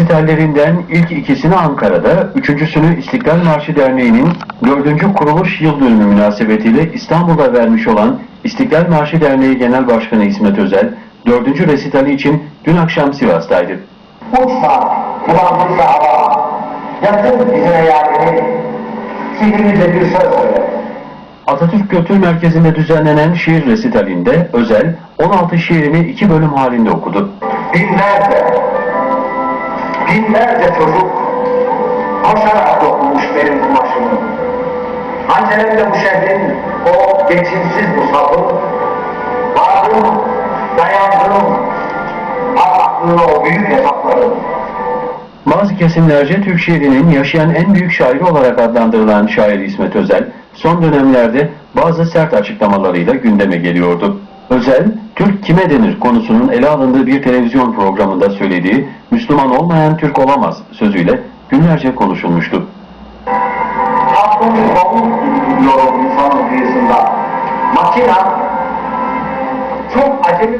resitallerinden ilk ikisini Ankara'da, üçüncüsünü İstiklal Marşı Derneği'nin dördüncü kuruluş yıl dönümü münasebetiyle İstanbul'da vermiş olan İstiklal Marşı Derneği Genel Başkanı İsmet Özel, dördüncü resitali için dün akşam Sivas'taydı. Uçma, kulağımızla hava, yakın eyalini, sihirli bir söz söyle. Atatürk Kültür Merkezi'nde düzenlenen şiir resitalinde Özel, 16 şiirini iki bölüm halinde okudu. Binlerce, binlerce çocuk koşarak dokunmuş benim kumaşımı. Ancelemde bu şehrin o geçimsiz musabı, vardım, dayandım, Allah'ın o büyük hesapları. Bazı kesimlerce Türk şiirinin yaşayan en büyük şairi olarak adlandırılan şair İsmet Özel, son dönemlerde bazı sert açıklamalarıyla gündeme geliyordu. Özel, Türk kime denir konusunun ele alındığı bir televizyon programında söylediği Müslüman olmayan Türk olamaz sözüyle günlerce konuşulmuştu. Aklım diyorum insanın kıyısında. Makina çok acemi